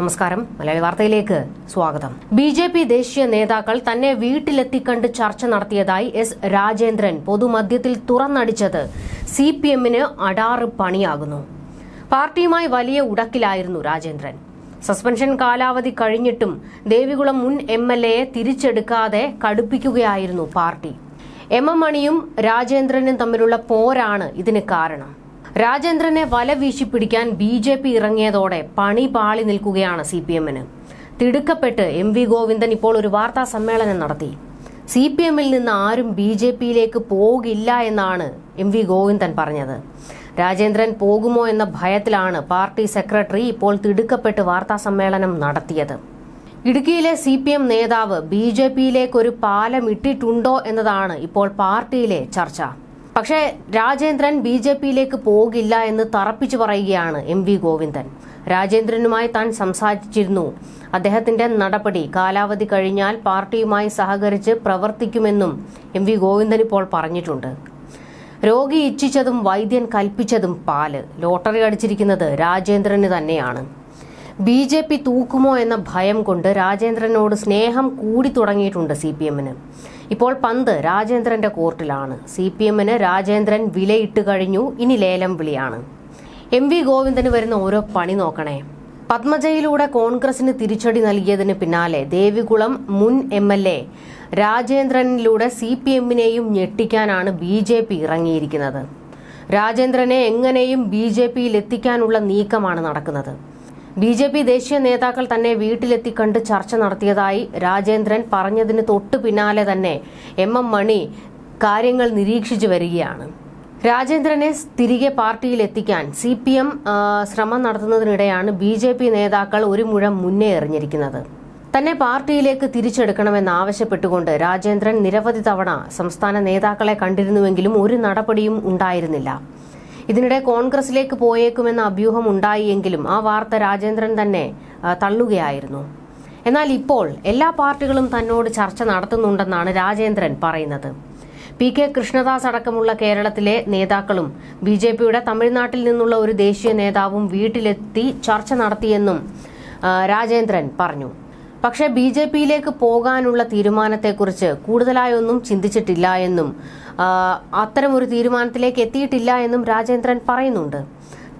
നമസ്കാരം. മലയാളി വാർത്തയിലേക്ക് സ്വാഗതം. ബി ജെ പി ദേശീയ നേതാക്കൾ തന്നെ വീട്ടിലെത്തി കണ്ട് ചർച്ച നടത്തിയതായി എസ് രാജേന്ദ്രൻ പൊതുമധ്യത്തിൽ തുറന്നടിച്ചത് സി പി എമ്മിന് അടാറ് പണിയാകുന്നു. പാർട്ടിയുമായി വലിയ ഉടക്കിലായിരുന്നു രാജേന്ദ്രൻ. സസ്പെൻഷൻ കാലാവധി കഴിഞ്ഞിട്ടും ദേവികുളം മുൻ എം എൽ എയെ തിരിച്ചെടുക്കാതെ കടുപ്പിക്കുകയായിരുന്നു പാർട്ടി. എം എം മണിയും രാജേന്ദ്രനും തമ്മിലുള്ള പോരാണ് ഇതിന് കാരണം. രാജേന്ദ്രനെ വല വീശി പിടിക്കാൻ ബി ജെ പി ഇറങ്ങിയതോടെ പണി പാളി നിൽക്കുകയാണ് സി പി എമ്മിന്. തിടുക്കപ്പെട്ട് എം വി ഗോവിന്ദൻ ഇപ്പോൾ ഒരു വാർത്താ സമ്മേളനം നടത്തി. സി പി എമ്മിൽ നിന്ന് ആരും ബി ജെ പിയിലേക്ക് പോകില്ല എന്നാണ് എം വി ഗോവിന്ദൻ പറഞ്ഞത്. രാജേന്ദ്രൻ പോകുമോ എന്ന ഭയത്തിലാണ് പാർട്ടി സെക്രട്ടറി ഇപ്പോൾ തിടുക്കപ്പെട്ട് വാർത്താ സമ്മേളനം നടത്തിയത്. ഇടുക്കിയിലെ സി പി എം നേതാവ് ബി ജെ പിയിലേക്കൊരു പാലം ഇട്ടിട്ടുണ്ടോ എന്നതാണ് ഇപ്പോൾ പാർട്ടിയിലെ ചർച്ച. പക്ഷേ രാജേന്ദ്രൻ ബി ജെ പിയിലേക്ക് പോകില്ല എന്ന് തറപ്പിച്ചു പറയുകയാണ് എം വി ഗോവിന്ദൻ. രാജേന്ദ്രനുമായി താൻ സംസാരിച്ചിരുന്നു. അദ്ദേഹത്തിന്റെ നടപടി കാലാവധി കഴിഞ്ഞാൽ പാർട്ടിയുമായി സഹകരിച്ച് പ്രവർത്തിക്കുമെന്നും എം വി ഗോവിന്ദൻ ഇപ്പോൾ പറഞ്ഞിട്ടുണ്ട്. രോഗി ഇച്ഛിച്ചതും വൈദ്യൻ കൽപ്പിച്ചതും പാൽ. ലോട്ടറി അടിച്ചിരിക്കുന്നത് രാജേന്ദ്രന് തന്നെയാണ്. ബി ജെ പി തൂക്കുമോ എന്ന ഭയം കൊണ്ട് രാജേന്ദ്രനോട് സ്നേഹം കൂടി തുടങ്ങിയിട്ടുണ്ട് സി പി എമ്മിന്. ഇപ്പോൾ പന്ത് രാജേന്ദ്രന്റെ കോർട്ടിലാണ്. സി പി എമ്മിന് രാജേന്ദ്രൻ വിലയിട്ട് കഴിഞ്ഞു. ഇനി ലേലം വിളിയാണ്. എം വി ഗോവിന്ദന് വരുന്ന ഓരോ പണി നോക്കണേ. പത്മജയിലൂടെ കോൺഗ്രസിന് തിരിച്ചടി നൽകിയതിന് പിന്നാലെ ദേവികുളം മുൻ എം എൽ എ രാജേന്ദ്രനിലൂടെ സി പി എമ്മിനെയും ഞെട്ടിക്കാനാണ് ബി ജെ പി ഇറങ്ങിയിരിക്കുന്നത്. രാജേന്ദ്രനെ എങ്ങനെയും ബി ജെ പിയിൽ എത്തിക്കാനുള്ള നീക്കമാണ് നടക്കുന്നത്. ബി ജെ പി ദേശീയ നേതാക്കൾ തന്നെ വീട്ടിലെത്തി കണ്ട് ചർച്ച നടത്തിയതായി രാജേന്ദ്രൻ പറഞ്ഞതിന് തൊട്ടു പിന്നാലെ തന്നെ എം എം മണി കാര്യങ്ങൾ നിരീക്ഷിച്ചു വരികയാണ്. രാജേന്ദ്രനെ തിരികെ പാർട്ടിയിൽ എത്തിക്കാൻ സി പി എം ശ്രമം നടത്തുന്നതിനിടെയാണ് ബി ജെ പി നേതാക്കൾ ഒരു മുഴം മുന്നേ എറിഞ്ഞിരിക്കുന്നത്. തന്നെ പാർട്ടിയിലേക്ക് തിരിച്ചെടുക്കണമെന്നാവശ്യപ്പെട്ടുകൊണ്ട് രാജേന്ദ്രൻ നിരവധി തവണ സംസ്ഥാന നേതാക്കളെ കണ്ടിരുന്നുവെങ്കിലും ഒരു നടപടിയും ഉണ്ടായിരുന്നില്ല. ഇതിനിടെ കോൺഗ്രസിലേക്ക് പോയേക്കുമെന്ന അഭ്യൂഹം ഉണ്ടായിയെങ്കിലും ആ വാർത്ത രാജേന്ദ്രൻ തന്നെ തള്ളുകയായിരുന്നു. എന്നാൽ ഇപ്പോൾ എല്ലാ പാർട്ടികളും തന്നോട് ചർച്ച നടത്തുന്നുണ്ടെന്നാണ് രാജേന്ദ്രൻ പറയുന്നത്. പി കെ കൃഷ്ണദാസ് അടക്കമുള്ള കേരളത്തിലെ നേതാക്കളും ബി ജെ പിയുടെ തമിഴ്നാട്ടിൽ നിന്നുള്ള ഒരു ദേശീയ നേതാവും വീട്ടിലെത്തി ചർച്ച നടത്തിയെന്നും രാജേന്ദ്രൻ പറഞ്ഞു. പക്ഷേ ബി ജെ പിയിലേക്ക് പോകാനുള്ള തീരുമാനത്തെക്കുറിച്ച് കൂടുതലായൊന്നും ചിന്തിച്ചിട്ടില്ല എന്നും അത്തരം ഒരു തീരുമാനത്തിലേക്ക് എത്തിയിട്ടില്ല എന്നും രാജേന്ദ്രൻ പറയുന്നുണ്ട്.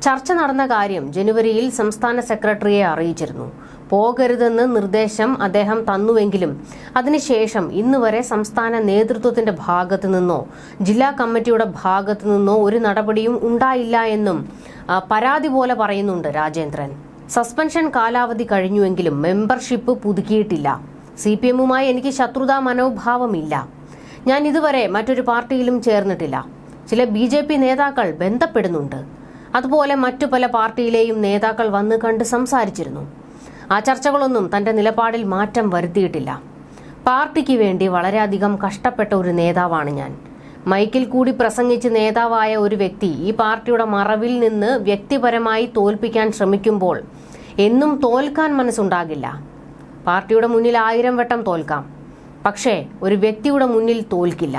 ചർച്ച നടന്ന കാര്യം ജനുവരിയിൽ സംസ്ഥാന സെക്രട്ടറിയെ അറിയിച്ചിരുന്നു. പോകരുതെന്ന് നിർദ്ദേശം അദ്ദേഹം തന്നുവെങ്കിലും അതിനുശേഷം ഇന്ന് വരെ സംസ്ഥാന നേതൃത്വത്തിന്റെ ഭാഗത്തു നിന്നോ ജില്ലാ കമ്മിറ്റിയുടെ ഭാഗത്തു നിന്നോ ഒരു നടപടിയും ഉണ്ടായില്ല എന്നും പരാതി പോലെ പറയുന്നുണ്ട് രാജേന്ദ്രൻ. സസ്പെൻഷൻ കാലാവധി കഴിഞ്ഞുവെങ്കിലും മെമ്പർഷിപ്പ് പുതുക്കിയിട്ടില്ല. സി പി എമ്മുമായി എനിക്ക് ശത്രുതാ മനോഭാവമില്ല. ഞാൻ ഇതുവരെ മറ്റൊരു പാർട്ടിയിലും ചേർന്നിട്ടില്ല. ചില ബി ജെ പി നേതാക്കൾ ബന്ധപ്പെടുന്നുണ്ട്. അതുപോലെ മറ്റു പല പാർട്ടിയിലെയും നേതാക്കൾ വന്ന് കണ്ട് സംസാരിച്ചിരുന്നു. ആ ചർച്ചകളൊന്നും തന്റെ നിലപാടിൽ മാറ്റം വരുത്തിയിട്ടില്ല. പാർട്ടിക്ക് വേണ്ടി വളരെയധികം കഷ്ടപ്പെട്ട ഒരു നേതാവാണ് ഞാൻ. മൈക്കിൽ കൂടി പ്രസംഗിച്ച് നേതാവായ ഒരു വ്യക്തി ഈ പാർട്ടിയുടെ മറവിൽ നിന്ന് വ്യക്തിപരമായി തോൽപ്പിക്കാൻ ശ്രമിക്കുമ്പോൾ എന്നും തോൽക്കാൻ മനസ്സുണ്ടാകില്ല. പാർട്ടിയുടെ മുന്നിൽ ആയിരം വട്ടം തോൽക്കാം. പക്ഷേ ഒരു വ്യക്തിയുടെ മുന്നിൽ തോൽക്കില്ല.